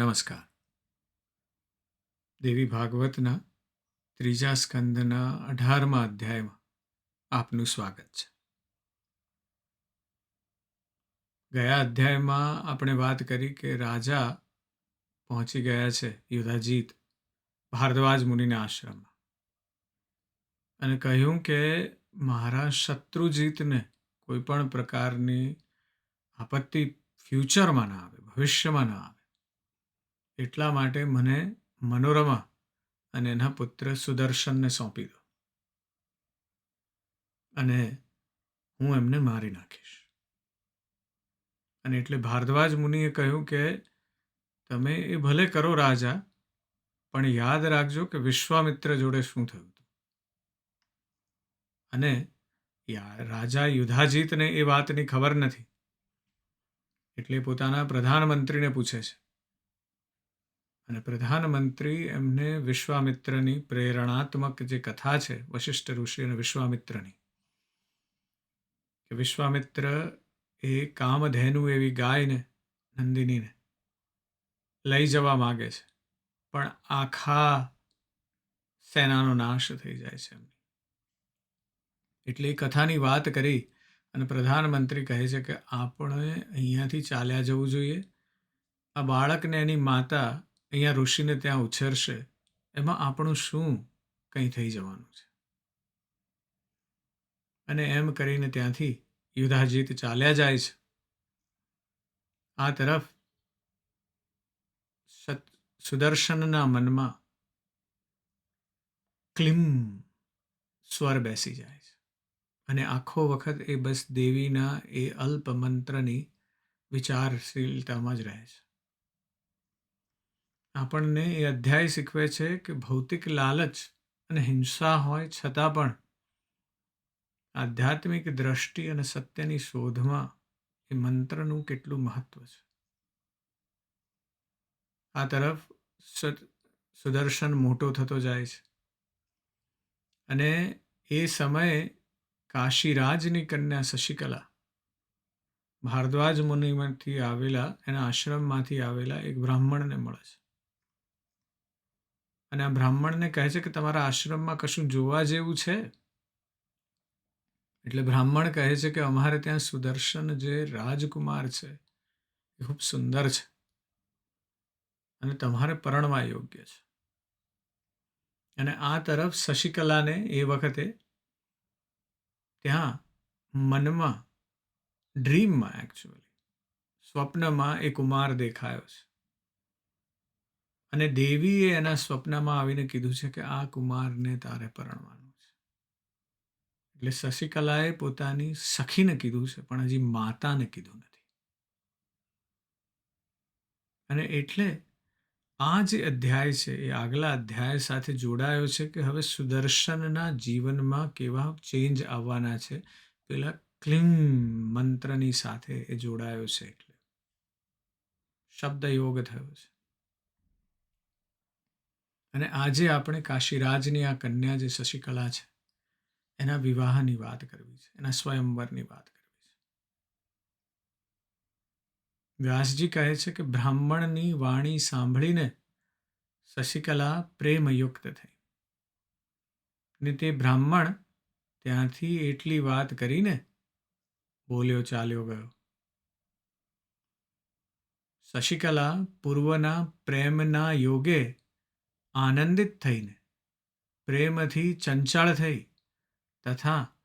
નમસ્કાર. દેવી ભાગવતના ત્રીજા સ્કંદના અઢારમા અધ્યાયમાં આપનું સ્વાગત છે. ગયા અધ્યાયમાં આપણે વાત કરી કે રાજા પહોંચી ગયા છે યુધાજીત ભારદ્વાજ મુનિના આશ્રમમાં અને કહ્યું કે મારા શત્રુજીતને કોઈ પણ પ્રકારની આપત્તિ ફ્યુચરમાં ના આવે, ભવિષ્યમાં ના આવે. એટલા માટે મને મનોરમા અને એના પુત્ર સુદર્શનને સોંપી દો. અને હું એમને મારી નાખીશ. અને એટલે ભારદ્વાજ મુનિએ કહ્યું કે તમે એ ભલે કરો રાજા, પણ યાદ રાખજો કે વિશ્વામિત્ર જોડે શું થયું હતું. અને રાજા યુધાજીતને એ વાતની ખબર નથી. એટલે પોતાના પ્રધાનમંત્રીને પૂછે છે. અને પ્રધાનમંત્રી એમને વિશ્વામિત્રની પ્રેરણાત્મક જે કથા છે, વશિષ્ઠ ઋષિ અને વિશ્વામિત્રની, કે વિશ્વામિત્ર એ કામધેનુ એવી ગાયને, નંદિનીને લઈ જવા માગે છે. પણ આખા સેનાનો નાશ થઈ જાય છે એમની. એટલે એ કથાની વાત કરી અને પ્રધાનમંત્રી કહે છે કે આપણે અહીંયાથી ચાલ્યા જવું જોઈએ. આ બાળકને એની માતા અહીંયા ઋષિને ત્યાં ઉછેરશે, એમાં આપણું શું કંઈ થઈ જવાનું છે? અને એમ કરીને ત્યાંથી યુધાજીત ચાલ્યા જાય છે. આ તરફ સુદર્શનના મનમાં ક્લિમ સ્વર બેસી જાય છે. અને આખો વખત એ બસ દેવીના એ અલ્પ મંત્રની વિચારશીલતામાં જ રહે છે. આપણને એ અધ્યાય શીખવે છે કે ભૌતિક લાલચ અને હિંસા હોય છતાં પણ આધ્યાત્મિક દ્રષ્ટિ અને સત્યની શોધમાં એ મંત્રનું કેટલું મહત્વ છે. આ તરફ સુદર્શન મોટો થતો જાય છે. અને એ સમયે કાશીરાજની કન્યા શશિકલા, ભારદ્વાજ મુનિમાંથી આવેલા, એના આશ્રમમાંથી આવેલા એક બ્રાહ્મણને મળે છે. અને આ બ્રાહ્મણને કહે છે કે તમારા આશ્રમમાં કશું જોવા જેવું છે? એટલે બ્રાહ્મણ કહે છે કે અમારે ત્યાં સુદર્શન જે રાજકુમાર છે, એ ખૂબ સુંદર છે અને તમારે પરણવા યોગ્ય છે. અને આ તરફ શશિકલાને એ વખતે ત્યાં મનમાં ડ્રીમમાં એકચ્યુઅલી સ્વપ્નમાં એ કુમાર દેખાયો છે. અને દેવીએ એના સ્વપ્નમાં આવીને કીધું છે કે આ કુમારને તારે પરણવાનું છે. એટલે શશિકલાએ પોતાની સખીને કીધું છે, પણ હજી માતાને કીધું નથી. અને એટલે આ જે અધ્યાય છે, એ આગલા અધ્યાય સાથે જોડાયો છે કે હવે સુદર્શનના જીવનમાં કેવા ચેન્જ આવવાના છે, પેલા ક્લિમ મંત્રની સાથે એ જોડાયો છે એટલે. શબ્દ યોગ થયો છે. અને આજે આપણે કાશીરાજની આ કન્યા જે શશિકલા છે, એના વિવાહની વાત કરવી છે, એના સ્વયંવરની વાત કરવી છે. વ્યાસજી કહે છે કે બ્રાહ્મણની વાણી સાંભળીને શશિકલા પ્રેમયુક્ત થઈ. ને તે બ્રાહ્મણ ત્યાંથી એટલી વાત કરીને બોલ્યો, ચાલ્યો ગયો. શશિકલા પૂર્વના પ્રેમના યોગે આનંદિત થઈને, પ્રેમથી ચંચળ થઈ તથા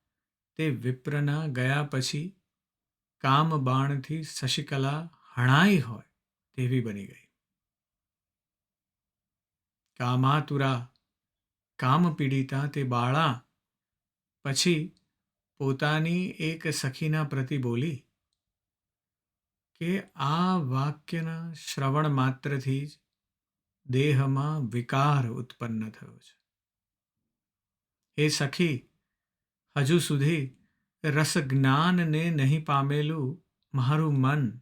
તે વિપ્રના ગયા પછી કામ બાણથી શશિકલા હણાઈ હોય તેવી બની ગઈ. કામાતુરા, કામ પીડિતા તે બાળા પછી પોતાની એક સખીના પ્રતિ બોલી કે આ વાક્યના શ્રવણ માત્રથી જ દેહમાં વિકાર ઉત્પન્ન થયો છે. એ સખી, હજુ સુધી રસ નહીં પામેલું મારું મન,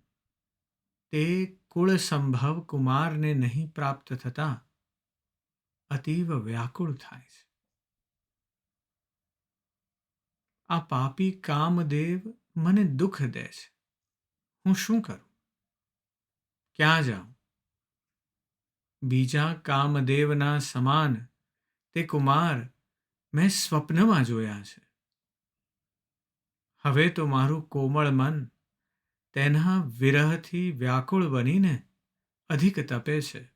તે કુળ સંભવ કુમારને નહીં પ્રાપ્ત થતાં અતીવ વ્યાકુળ થાય છે. આ પાપી કામદેવ મને દુઃખ દે છે. હું શું કરું? ક્યાં જાઉં? બીજા કામદેવના સમાન તે કુમાર મેં સ્વપ્નમાં જોયા છે. હવે તો મારું કોમળ મન તેના વિરહથી વ્યાકુળ બનીને અધિક તપે છે.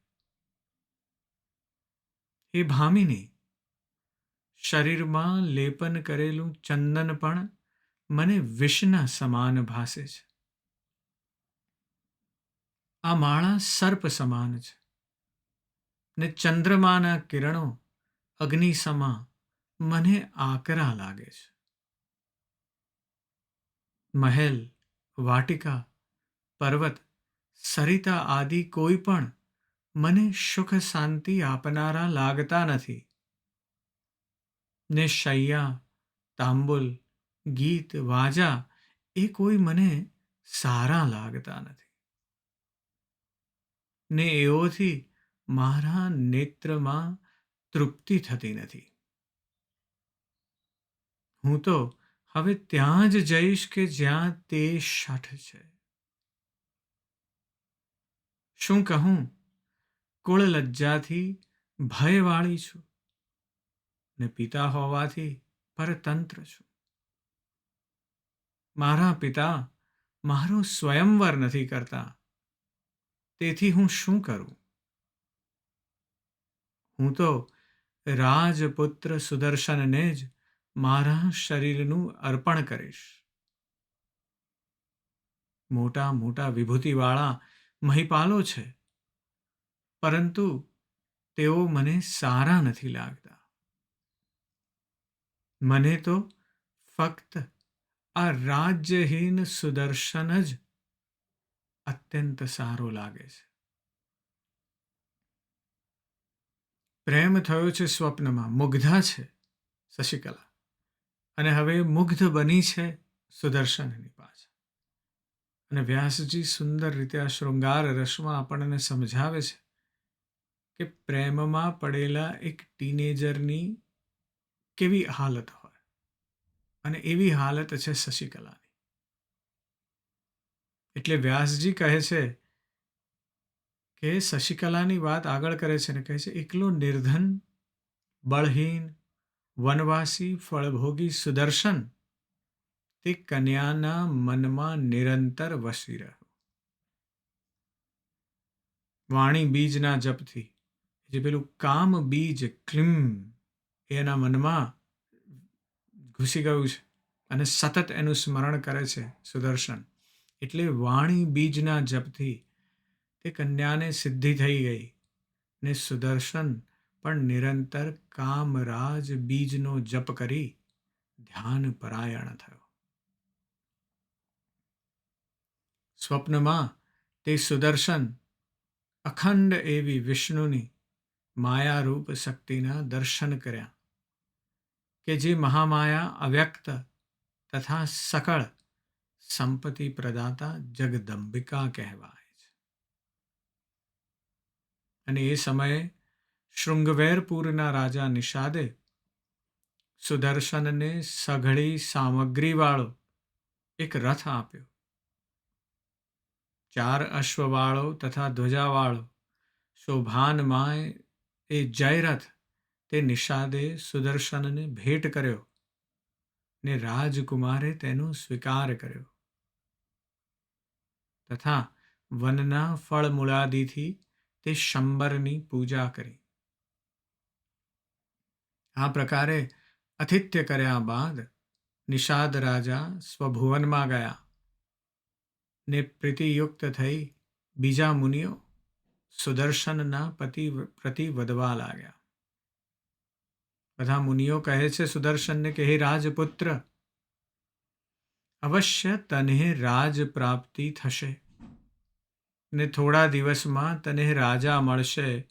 એ ભામિની, શરીરમાં લેપન કરેલું ચંદન પણ મને વિષના સમાન ભાસે છે. આ માળા સર્પ સમાન છે. ને ચંદ્રમાના કિરણો અગ્નિ સમા મને આકરા લાગે છે. મહેલ, વાટિકા, પર્વત, સરિતા આદિ કોઈ પણ મને સુખ શાંતિ આપનારા લાગતા નથી. ને શૈયા, તાંબુલ, ગીત, વાજા એ કોઈ મને સારા લાગતા નથી. ને એઓથી મારા નેત્રમાં તૃપ્તિ થતી નથી. હું તો હવે ત્યાં જ જઈશ કે જ્યાં તે શઠ છે. શું કહું? કુળ લજ્જાથી ભયવાળી છું ને પિતા હોવાથી પરતંત્ર છું. મારા પિતા મારો સ્વયંવર નથી કરતા. તેથી હું શું કરું? હું તો રાજપુત્ર સુદર્શનને જ મારા શરીરનું અર્પણ કરીશ. મોટા મોટા વિભૂતિવાળા મહિપાલો છે, પરંતુ તેઓ મને સારા નથી લાગતા. મને તો ફક્ત આ રાજ્યહીન સુદર્શન જ અત્યંત સારો લાગે છે. પ્રેમ થયો છે સ્વપ્નમાં. મુગ્ધા છે. શશિકલા. અને હવે મુગ્ધ બની છે સુદર્શનની પાછળ. અને વ્યાસજી સુંદર રીતે આ શૃંગાર રસમાં આપણને સમજાવે છે કે પ્રેમમાં પડેલા એક ટીનેજરની કેવી હાલત હોય. અને એવી હાલત છે શશિકલાની. એટલે વ્યાસજી કહે છે કે શશિકલાની વાત આગળ કરે છે ને કહે છે, એકલો નિર્ધન, બળહીન, વનવાસી, ફળભોગી, સુદર્શન, તે કન્યાના મનમાં નિરંતર વસી રહ્યો. વાણી બીજના જપથી જે પેલું કામ બીજ ક્લિમ એના મનમાં ઘૂસી ગયું છે અને સતત એનું સ્મરણ કરે છે સુદર્શન. એટલે વાણી બીજના જપથી તે કન્યાને સિદ્ધિ થઈ ગઈ ને સુદર્શન પણ નિરંતર કામરાજ બીજનો જપ કરી ધ્યાન પરાયણ થયો. સ્વપ્નમાં તે સુદર્શન અખંડ એવી વિષ્ણુની માયારૂપ શક્તિના દર્શન કર્યા કે જે મહામાયા અવ્યક્ત તથા સકળ સંપત્તિ પ્રદાતા જગદંબિકા કહેવાય. અને એ સમયે શૃંગવેરપુરના રાજા નિષાદે સુદર્શનને સઘળી સામગ્રીવાળો એક રથ આપ્યો. ચાર અશ્વવાળો તથા ધ્વજાવાળો શોભાનમાય એ જયરથ તે નિષાદે સુદર્શનને ભેટ કર્યો ને રાજકુમારે તેનો સ્વીકાર કર્યો. તથા વનના ફળમૂળાદિથી તે શંબરની પૂજા કરી આ પ્રકારે અતિથ્ય કર્યા બાદ નિષાદ રાજા સ્વભુવનમાં ગયા ને પ્રીતિયુક્ત થઈ બીજા મુનિઓ સુદર્શનના પતિ પ્રતિ વધવા લાગ્યા બધા મુનિઓ કહે છે સુદર્શનને કે હે રાજપુત્ર અવશ્ય તને રાજ પ્રાપ્તિ થશે ને થોડા દિવસમાં તને રાજા મળશે,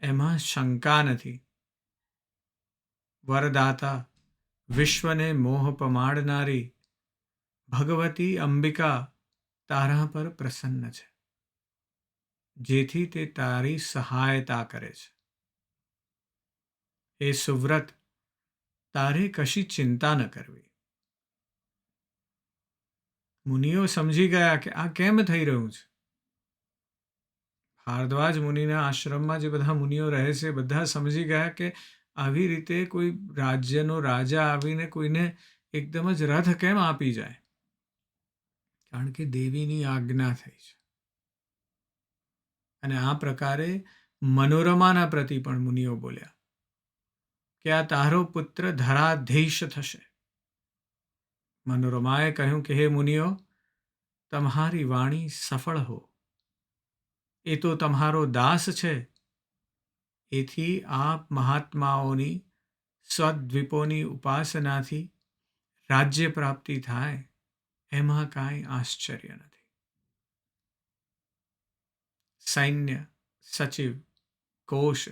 એમાં શંકા નથી. વરદાતા, વિશ્વને મોહ પમાડનારી, ભગવતી અંબિકા તારા પર પ્રસન્ન છે. જેથી તે તારી સહાયતા કરે છે. એ સુવ્રત, તારે કશી ચિંતા ન કરવી. મુનિઓ સમજી ગયા કે આ કેમ થઈ રહ્યું છે? ભારદ્વાજ મુનિના આશ્રમમાં જે બધા મુનિઓ રહે છે, બધા સમજી ગયા કે આવી રીતે કોઈ રાજ્યનો રાજા આવીને કોઈને એકદમ જ રથ કેમ આપી જાય? કારણ કે દેવીની આજ્ઞા થઈ છે. અને આ પ્રકારે મનોરમાના પ્રતિ પણ મુનિઓ બોલ્યા, કે આ તારો પુત્ર ધરાધીશ થશે. મનોરમાએ કહ્યું કે, હે મુનિઓ, તમારી વાણી સફળ હો. એ તો તમારો દાસ છે. એથી આપ મહાત્માઓની સ્વદ્વીપોની ઉપાસનાથી રાજ્ય પ્રાપ્તિ થાય, એમાં કાંઈ આશ્ચર્ય નથી. સૈન્ય, સચિવ, કોષ,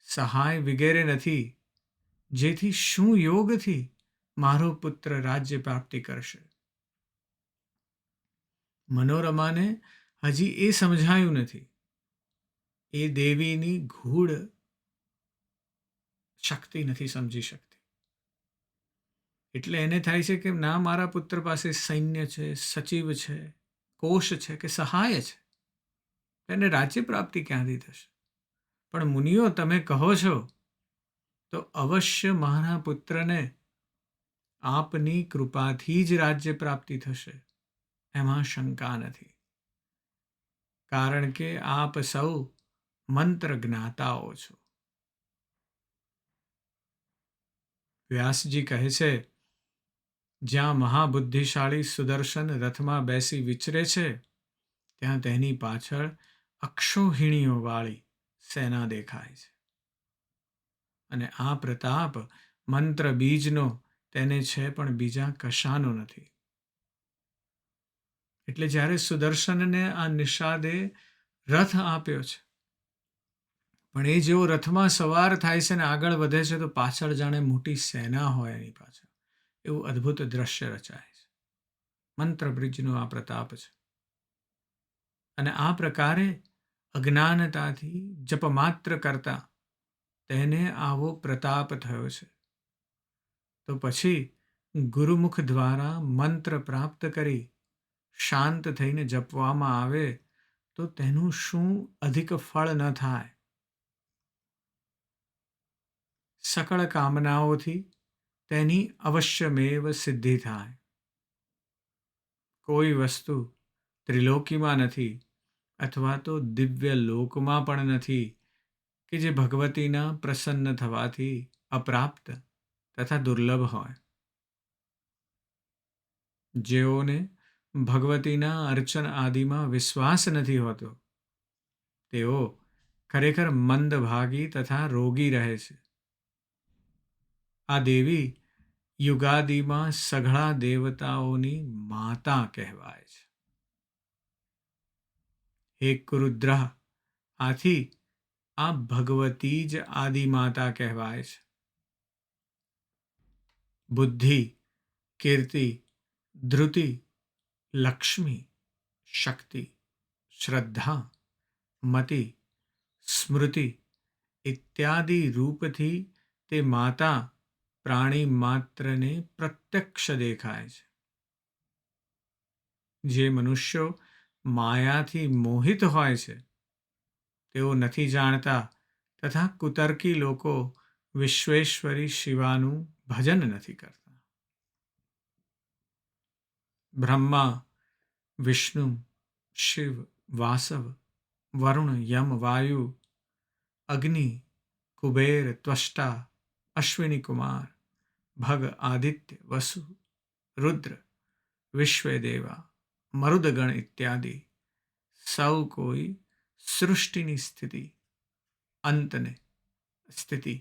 સહાય વગેરે નથી. જેથી શું યોગથી મારો પુત્ર રાજ્ય પ્રાપ્તિ કરશે? મનોરમાને હજી એ સમજાયું નથી. એ દેવીની ગૂઢ શક્તિ નથી સમજી શકતી. એટલે એને થાય છે કે ના, મારા પુત્ર પાસે સૈન્ય છે, સચિવ છે, કોષ છે કે સહાય છે. એને રાજ્ય પ્રાપ્તિ ક્યાંથી થશે? પણ મુનિઓ, તમે કહો છો, તો અવશ્ય મારા પુત્રને આપની કૃપાથી જ રાજ્ય પ્રાપ્તિ થશે. એમાં શંકા નથી. કારણ કે આપ સૌ મંત્ર જ્ઞાતાઓ છો. વ્યાસજી કહે છે, જ્યાં મહાબુદ્ધિશાળી સુદર્શન રથમાં બેસી વિચરે છે, ત્યાં તેની પાછળ અક્ષોહિણીઓ વાળી સેના દેખાય છે. અને આ પ્રતાપ મંત્ર બીજનો, તેને છે પણ બીજા કશાનો નથી. એટલે જ્યારે સુદર્શનને આ નિષાદે રથ આપ્યો છે પણ એ જેવો રથમાં સવાર થાય છે ને આગળ વધે છે, તો પાછળ જાણે મોટી સેના હોય એની પાછળ. એવું અદ્ભુત દ્રશ્ય રચાય છે. મંત્ર બ્રિજનો આ પ્રતાપ છે. અને આ પ્રકારે અજ્ઞાનતાથી જપ માત્ર કરતા તેને આવો પ્રતાપ થયો છે. તો પછી ગુરુમુખ દ્વારા મંત્ર પ્રાપ્ત કરી શાંત થઈને જપવામાં આવે, તો તેનું શું અધિક ફળ ન થાય? સકળ કામનાઓથી તેની અવશ્યમેવ સિદ્ધિ થાય કોઈ વસ્તુ ત્રિલોકીમાં નથી અથવા તો દિવ્ય લોકમાં પણ નથી કે જે ભગવતીના પ્રસન્ન થવાથી અપ્રાપ્ત તથા દુર્લભ હોય જેઓને ભગવતીના અર્ચન આદિમાં વિશ્વાસ નથી હોતો તેઓ ખરેખર મંદભાગી તથા રોગી રહે છે આ દેવી યુગાદિમાં સઘળા દેવતાઓની માતા કહેવાય છે. હે કુરુદ્ર, આથી આ ભગવતી જ આદિ માતા કહેવાય છે. બુદ્ધિ, કીર્તિ ધૃતિ લક્ષ્મી, શક્તિ, શ્રદ્ધા, મતિ, સ્મૃતિ ઇત્યાદિ રૂપથી તે માતા પ્રાણી માત્રને પ્રત્યક્ષ દેખાય છે. જે મનુષ્યો માયાથી મોહિત હોય છે, તેઓ નથી જાણતા તથા કુતર્કી લોકો વિશ્વેશ્વરી શિવાનું ભજન નથી કરતા. બ્રહ્મા, વિષ્ણુ, શિવ, વાસવ, વરુણ, યમ, વાયુ, અગ્નિ, કુબેર, ત્વષ્ટા, અશ્વિની કુમાર ભગ આદિત્ય વસુ રુદ્ર વિશ્વદેવા મરુદગણ ઇત્યાદિ સૌ કોઈ સૃષ્ટિની સ્થિતિ અંતને સ્થિતિ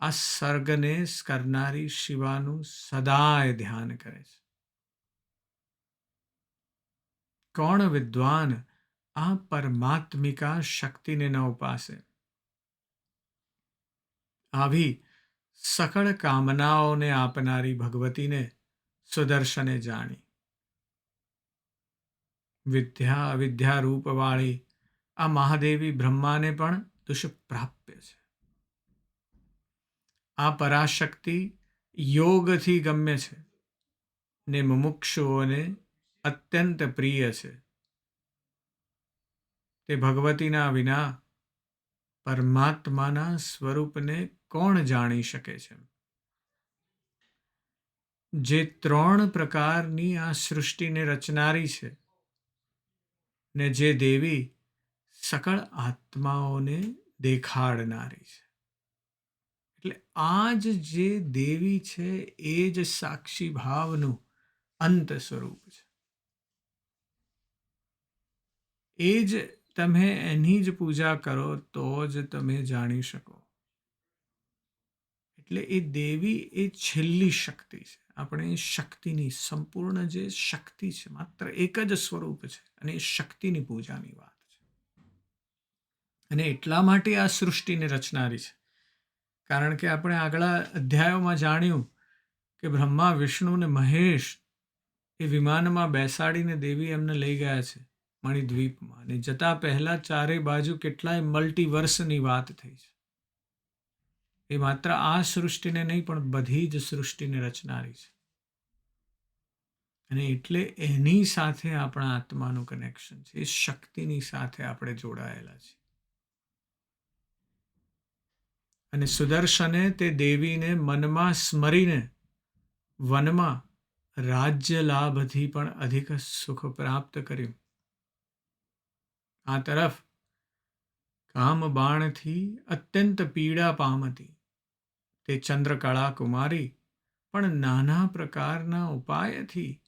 આ સર્ગને કરનારી શિવાનું સદાય ધ્યાન કરે છે કોણ વિદ્વાન આ પરમાત્મિકા શક્તિને ન ઉપાસે આવી સકળ કામનાઓને આપનારી ભગવતીને સુદર્શને જાણી. વિદ્યા અવિદ્યા રૂપવાળી આ મહાદેવી બ્રહ્માને પણ દુષ્પ્રાપ્ય છે. આ પરાશક્તિ યોગથી ગમ્ય છે ને મુમુક્ષુઓને અત્યંત પ્રિય છે. તે ભગવતીના વિના પરમાત્માના સ્વરૂપને કોણ જાણી શકે છે? જે ત્રણ પ્રકારની આ સૃષ્ટિને રચનારી છે ને જે દેવી સકળ આત્માઓને દેખાડનારી છે. એટલે આજ જે દેવી છે, એ જ સાક્ષી ભાવનું અંત સ્વરૂપ છે. એ જ તમે એની જ પૂજા કરો તો જ તમે જાણી શકો. એટલે એ દેવી એ છેલ્લી શક્તિ છે. આપણે શક્તિની સંપૂર્ણ જે શક્તિ છે, માત્ર એક જ સ્વરૂપ છે અને એ શક્તિની પૂજાની વાત છે. અને એટલા માટે આ સૃષ્ટિને રચનારી છે. કારણ કે આપણે આગલા અધ્યાયોમાં જાણ્યું કે બ્રહ્મા, વિષ્ણુ ને મહેશ એ વિમાનમાં બેસાડીને દેવી એમને લઈ ગયા છે મણિદ્વીપમાં. અને જતા પહેલા ચારે બાજુ કેટલાય મલ્ટીવર્સની વાત થઈ છે. એ માત્ર આ સૃષ્ટિને નહીં, પણ બધી જ સૃષ્ટિને રચનારી છે. અને એટલે એની સાથે આપણા આત્માનું કનેક્શન છે. એ શક્તિની સાથે આપણે જોડાયેલા છીએ અને સુદર્શને તે દેવીને મનમાં સ્મરીને વનમાં રાજ્ય લાભથી પણ અધિક સુખ પ્રાપ્ત કર્યું. આ તરફ કામ બાણથી અત્યંત પીડા પામતી તે ચંદ્રકળા કુમારી પણ નાના પ્રકારના ઉપાયથી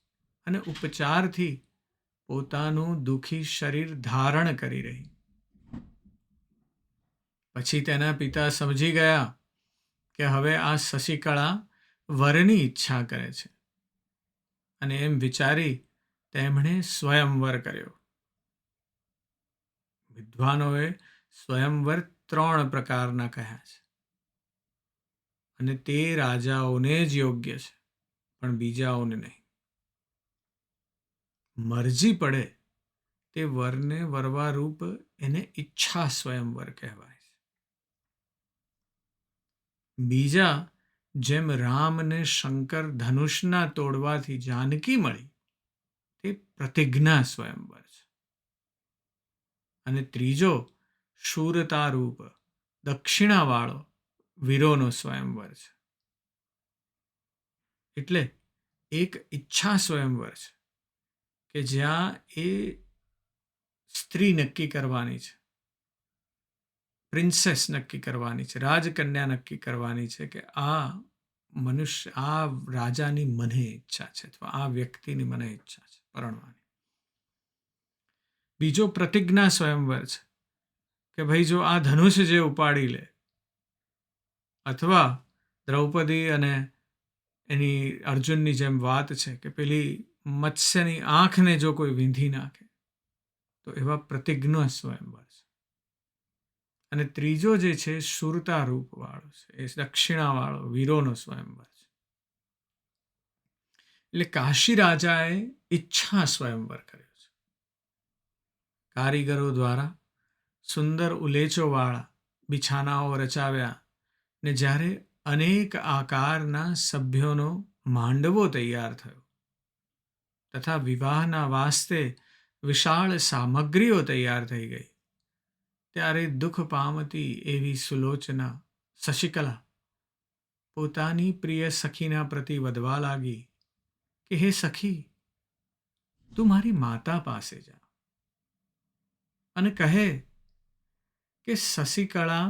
અને ઉપચારથી પોતાનું દુઃખી શરીર ધારણ કરી રહી. પછી તેના પિતા સમજી ગયા કે હવે આ શશિકળા વરની ઈચ્છા કરે છે અને એમ વિચારી તેમણે સ્વયંવર કર્યો. વિદ્વાનોએ સ્વયંવર ત્રણ પ્રકારના કહ્યા છે. અને તે રાજાઓને જ યોગ્ય છે, પણ બીજાઓને નહીં. મરજી પડે તે વરને વરવા રૂપ એને ઈચ્છા સ્વયંવર કહેવાય છે. બીજા, જેમ રામને શંકર ધનુષના તોડવાથી જાનકી મળી, તે પ્રતિજ્ઞા સ્વયંવર છે. અને ત્રીજો, શૂરતારૂપ દક્ષિણાવાળો વીરોનો સ્વયંવર છે. એટલે એક ઈચ્છા સ્વયંવર છે કે જ્યાં એ સ્ત્રી નક્કી કરવાની છે, પ્રિન્સેસ નક્કી કરવાની છે, રાજકન્યા નક્કી કરવાની છે કે આ મનુષ્ય, આ રાજાની મને ઈચ્છા છે અથવા આ વ્યક્તિની મને ઈચ્છા છે પરણવાની. બીજો પ્રતિજ્ઞા સ્વયંવર છે કે ભાઈ જો આ ધનુષ જે ઉપાડી લે અથવા દ્રૌપદી અને એની અર્જુનની જેમ વાત છે કે પેલી મત્સ્યની આંખને જો કોઈ વીંધી નાખે, તો એવા પ્રતિજ્ઞ સ્વયંવર છે. અને ત્રીજો જે છે સુરતા રૂપવાળો છે. એ દક્ષિણાવાળો વીરોનો સ્વયંવર છે. એટલે કાશી રાજાએ ઈચ્છા સ્વયંવર કર્યો છે. કારીગરો દ્વારા સુંદર ઉલેચોવાળા બિછાનાઓ રચાવ્યા ને જ્યારે અનેક આકારના સભ્યોનો માંડવો તૈયાર થયો, તથા વિવાહના વાસ્તે વિશાળ સામગ્રીઓ તૈયાર થઈ ગઈ, ત્યારે દુઃખ પામતી એવી સુલોચના શશિકલા પોતાની પ્રિય સખીના પ્રતિ વધવા લાગી કે, હે સખી, તું મારી માતા પાસે જા. અને કહે કે શશિકળા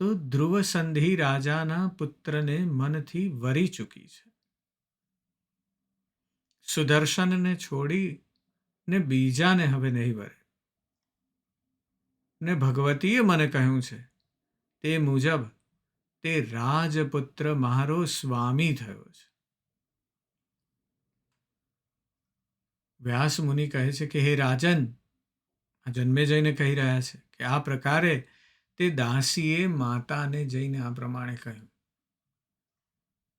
તો ધ્રુવ સંધિ રાજાના પુત્રને મનથી વરી ચૂકી છે. સુદર્શનને છોડી ને બીજાને હવે નહીં વરે. ને ભગવતીએ મને કહ્યું છે, તે મુજબ તે રાજપુત્ર મારો સ્વામી થયો છે. વ્યાસ મુનિ કહે છે કે, હે રાજન, આ જન્મે જઈને કહી રહ્યા છે કે, આ પ્રકારે તે દાસીએ માતાને જઈને આ પ્રમાણે કહ્યું.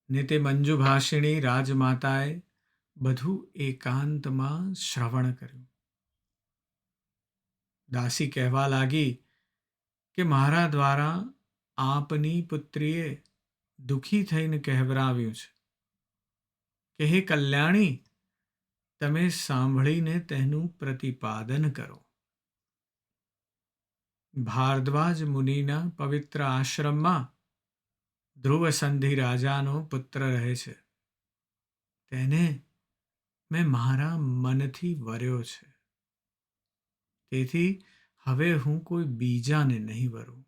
ને તે મંજુભાષિણી રાજમાતાએ બધું એકાંતમાં શ્રવણ કર્યું. દાસી કહેવા લાગી કે મારા દ્વારા આપની પુત્રીએ દુઃખી થઈને કહેવરાવ્યું છે. કે હે કલ્યાણી, તમે સાંભળીને તેનું પ્રતિપાદન કરો. ભારદ્વાજ મુનિના પવિત્ર આશ્રમમાં ધ્રુવ સંધિ રાજાનો પુત્ર રહે છે. તેને મેં મારા મનથી વર્યો છે. તેથી હવે હું કોઈ બીજાને નહીં વરું.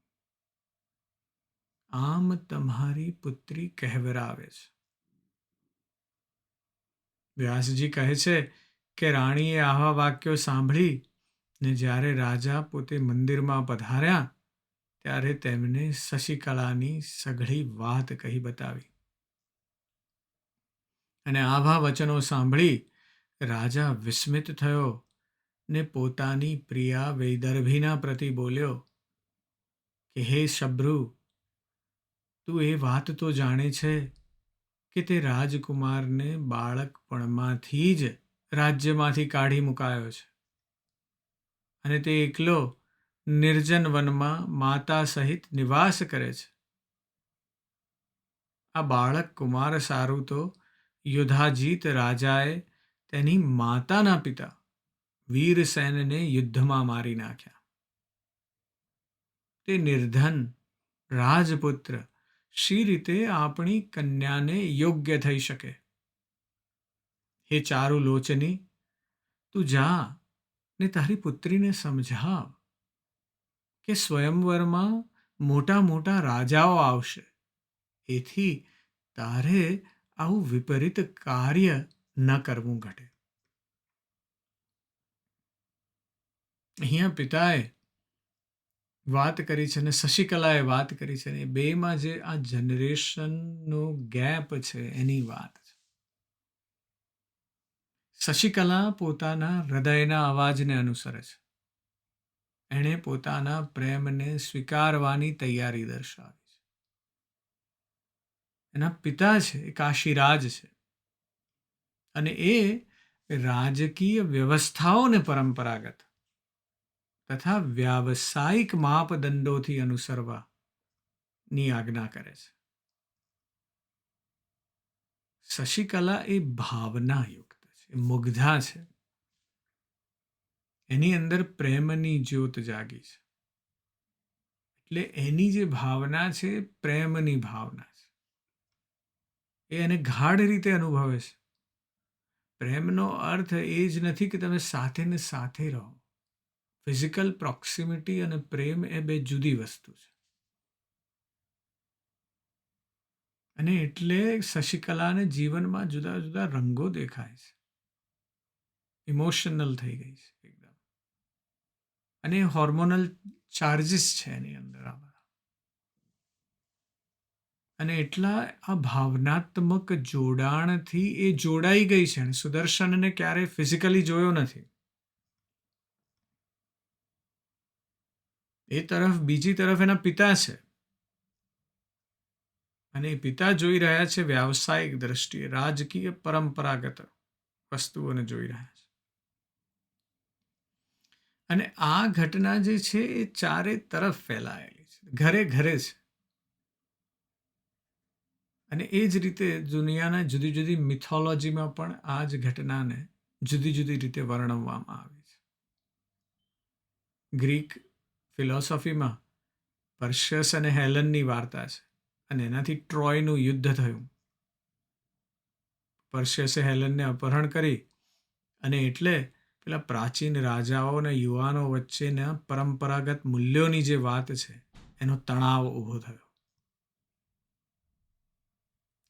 આમ તમારી પુત્રી કહેવરાવે છે. વ્યાસજી કહે છે કે રાણીએ આવા વાક્યો સાંભળી ને જ્યારે રાજા પોતે મંદિરમાં પધાર્યા, ત્યારે તેમને શશિકલાની સઘળી વાત કહી બતાવી. અને આભા વચનો સાંભળી રાજા વિસ્મિત થયો ને પોતાની પ્રિયા વૈદર્ભીના પ્રતિ બોલ્યો, કે હે શબ્રુ, તું એ વાત તો જાણે છે કે તે રાજકુમારને બાળકપણમાંથી જ રાજ્યમાંથી કાઢી મુકાયો છે. અને તે એકલો નિર્જન વનમાં માતા સહિત નિવાસ કરે છે. આ બાળક કુમાર સારું તો યુધાજીત રાજાએ તેની માતાના પિતા વીરસેનને યુદ્ધમાં મારી નાખ્યા. તે નિર્ધન રાજપુત્ર શી રીતે આપણી કન્યાને યોગ્ય થઈ શકે? હે ચારુ લોચની તું જા ને તારી પુત્રીને સમજાવ કે સ્વયંવરમાં મોટા મોટા રાજાઓ આવશે. એથી તારે આવું વિપરીત કાર્ય ન કરવું ઘટે. અહીંયા પિતાએ વાત કરી છે અને શશિકલાએ વાત કરી છે અને બેમાં જે આ જનરેશનનો ગેપ છે એની વાત શશિકલા પોતાના હૃદયના અવાજને અનુસરે છે. એણે પોતાના પ્રેમને સ્વીકારવાની તૈયારી દર્શાવી છે. એના પિતા છે એ કાશીરાજ છે. અને એ રાજકીય વ્યવસ્થાઓને પરંપરાગત તથા વ્યાવસાયિક માપદંડોથી અનુસરવાની આજ્ઞા કરે છે. શશિકલા એ ભાવના છે એ મુગ્ધા છે. એની અંદર પ્રેમની જ્યોત જાગી છે. એટલે એની જે ભાવના છે, પ્રેમની ભાવના છે. એ એને ગાઢ રીતે અનુભવે છે. પ્રેમનો અર્થ એ જ નથી કે તમે સાથે ને સાથે રહો. ફિઝિકલ પ્રોક્સિમિટી અને પ્રેમ એ બે જુદી વસ્તુ છે. અને એટલે શશિકલાને જીવનમાં જુદા જુદા રંગો દેખાય છે. ઇમોશનલ થઈ ગઈ છે એકદમ. અને હોર્મોનલ ચાર્જીસ છે એની અંદર આ અને એટલા આ ભાવનાત્મક જોડાણથી એ જોડાઈ ગઈ છે અને સુદર્શનને ક્યારેય ફિઝિકલી જોયો નથી. એ તરફ બીજી તરફ એના પિતા છે. અને એ પિતા જોઈ રહ્યા છે વ્યાવસાયિક દ્રષ્ટિએ, રાજકીય પરંપરાગત વસ્તુઓને જોઈ રહ્યા અને આ ઘટના જે છે એ ચારે તરફ ફેલાયેલી છે. ઘરે ઘરે છે. અને એ જ રીતે દુનિયાના જુદી જુદી મિથોલોજીમાં પણ આ જ ઘટનાને જુદી જુદી રીતે વર્ણવવામાં આવી છે. ગ્રીક ફિલોસોફીમાં પર્શિયસ અને હેલનની વાર્તા છે અને એનાથી ટ્રોયનું યુદ્ધ થયું. પર્શિયસે હેલનને અપહરણ કરી અને એટલે પેલા પ્રાચીન રાજાઓ અને યુવાનો વચ્ચેના પરંપરાગત મૂલ્યોની જે વાત છે, એનો તણાવ ઊભો થયો.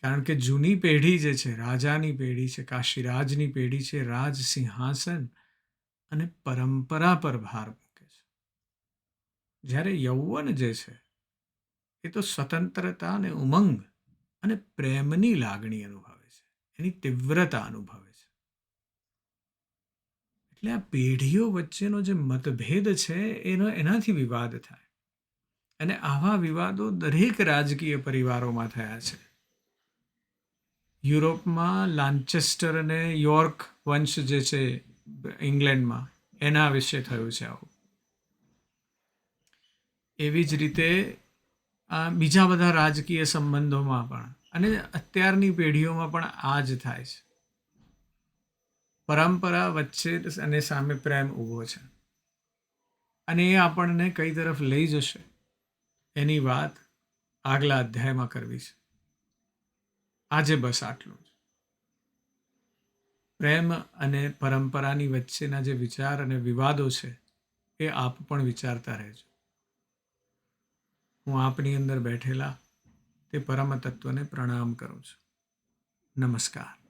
કારણ કે જૂની પેઢી જે છે, રાજાની પેઢી છે, કાશીરાજની પેઢી છે, રાજ સિંહાસન અને પરંપરા પર ભાર મૂકે છે. જ્યારે યૌવન જે છે, એ તો સ્વતંત્રતા અને ઉમંગ અને પ્રેમની લાગણી અનુભવે છે. એની તીવ્રતા અનુભવે છે એટલે આ પેઢીઓ વચ્ચેનો જે મતભેદ છે, એનો એનાથી વિવાદ થાય. અને આવા વિવાદો દરેક રાજકીય પરિવારોમાં થયા છે. યુરોપમાં લાન્ચેસ્ટર અને યોર્ક વંશ જે છે, ઇંગ્લેન્ડમાં, એના વિશે થયું છે આવું. એવી જ રીતે આ બીજા બધા રાજકીય સંબંધોમાં પણ, અને અત્યારની પેઢીઓમાં પણ આ જ થાય છે. પરંપરા વચ્ચે અને સામે પ્રેમ ઊભો છે. અને એ આપણને કઈ તરફ લઈ જશે એની વાત આગલા અધ્યાયમાં કરવી છે. આજે બસ આટલું જ. પ્રેમ અને પરંપરાની વચ્ચેના જે વિચાર અને વિવાદો છે, એ આપ પણ વિચારતા રહેજો. હું આપની અંદર બેઠેલા તે પરમ તત્વને પ્રણામ કરું છું. નમસ્કાર.